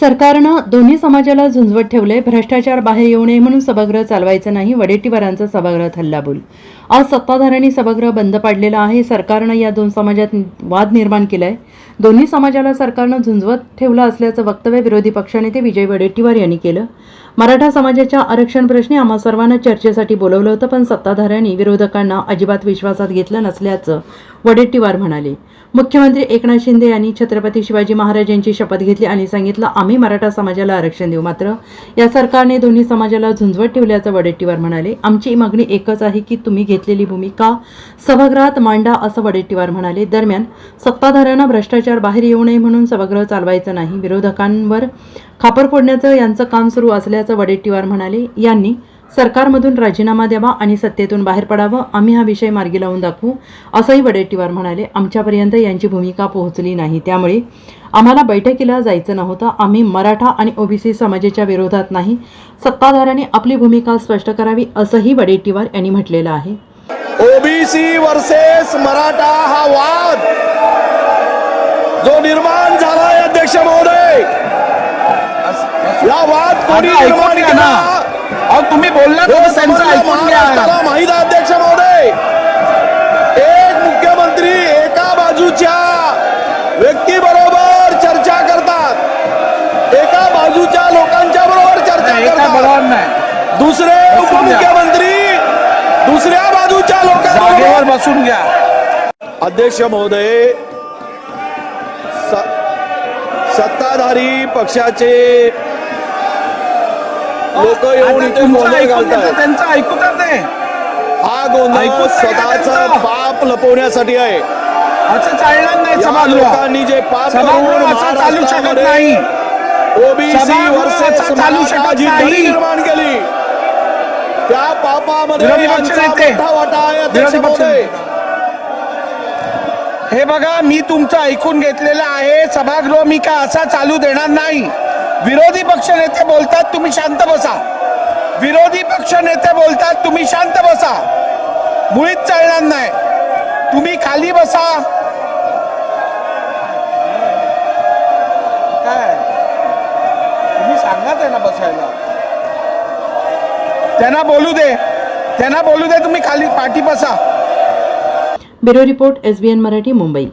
सरकारनं दोन्ही समाजाला झुंजवत ठेवले भ्रष्टाचार बाहेर येऊ नये म्हणून सभागृह चालवायचं नाही वडेट्टीवारांचा सभागृहात हल्लाबोल आज सत्ताधाऱ्यांनी सभागृह बंद पाडलेला आहे सरकारनं या दोन समाजात वाद निर्माण केलाय. दोन्ही समाजाला सरकारनं झुंजवत ठेवलं असल्याचं वक्तव्य विरोधी पक्षनेते विजय वडेट्टीवार यांनी केलं. मराठा समाजाच्या आरक्षण प्रश्नी आम्हा सर्वांना चर्चेसाठी बोलवलं होतं पण सत्ताधाऱ्यांनी विरोधकांना अजिबात विश्वासात घेतलं नसल्याचं वडेट्टीवार म्हणाले. मुख्यमंत्री एकनाथ शिंदे यांनी छत्रपती शिवाजी महाराज यांची शपथ घेतली आणि सांगितलं आम्ही मराठा समाजाला आरक्षण देऊ मात्र. या सरकारने दोन्ही समाजाला झुंजवत ठेवल्याचं वडेट्टीवार म्हणाले. आमची मागणी एकच आहे की तुम्ही घेतलेली भूमिका सभागृहात मांडा असं वडेट्टीवार म्हणाले. दरम्यान सत्ताधाऱ्यांना भ्रष्टाचार बाहेर येऊ नये म्हणून सभागृह चालवायचं नाही. विरोधकांवर खापर फोडण्याचं यांचं काम सुरू असल्याचं वडेट्टीवार म्हणाले. यांनी सरकारमधून राजीनामा द्यावा आणि सत्तेतून बाहेर पडावं आम्ही हा विषय मार्गी लावून दाखवू असंही वडेट्टीवार म्हणाले. आमच्यापर्यंत यांची भूमिका पोहोचली नाही. त्यामुळे आम्हाला बैठकीला जायचं नव्हतं. आम्ही मराठा आणि ओबीसी समाजाच्या विरोधात नाही. सत्ताधाऱ्यांनी आपली भूमिका स्पष्ट करावी असंही वडेट्टीवार यांनी म्हटलेलं आहे. ओबीसी वर्सेस मराठा हा वाद जो निर्माण झालाय अध्यक्ष महोदय. या वाद कोणी निर्माण केला? तुम्ही बोलला तर त्यांचं ऐकून घ्या. माहीत अध्यक्ष महोदय. एक मुख्यमंत्री एका बाजूच्या व्यक्तीबरोबर चर्चा करतात. एका बाजूच्या लोकांच्या बरोबर चर्चा बरोबर करतात. नाही. दुसरे. उपमुख्यमंत्री दुसऱ्या बाजूच्या लोकांबरोबर बसून घ्या. अध्यक्ष महोदय सत्ताधारी पक्षाचे लोक इथे तुमचं ऐकून त्यांचं ऐकू तर हा गोंधळ स्वतःच त्यांचं. पाप लपवण्यासाठी आहे. असं चालणार नाही या सभागृह. लोकांनी जे पाप सभागृह करून असं चालू शकत महाराष्ट्रामध्ये नाही. ओबीसी सभागृह वर्सेस असं चालू शकत मराठा जी नाही. निर्माण केली. त्या पापामध्ये विरोधी पक्ष यांचा नेते. मोठा वाटा आहे अध्यक्ष विरोधी पक्ष महोदय. हे बघा मी तुमचं ऐकून घेतलेलं आहे. सभागृह मी का असा चालू देणार नाही. विरोधी पक्ष नेते बोलतात तुम्ही शांत बसा. विरोधी पक्ष नेते बोलतात तुम्ही शांत बसा. मुळीच चालणार नाही. तुम्ही खाली बसा. काय? तुम्ही सांगा त्यांना बसायला. त्यांना बोलू दे. त्यांना बोलू दे तुम्ही खाली पाठी बसा. Bureau report SBN Marathi Mumbai.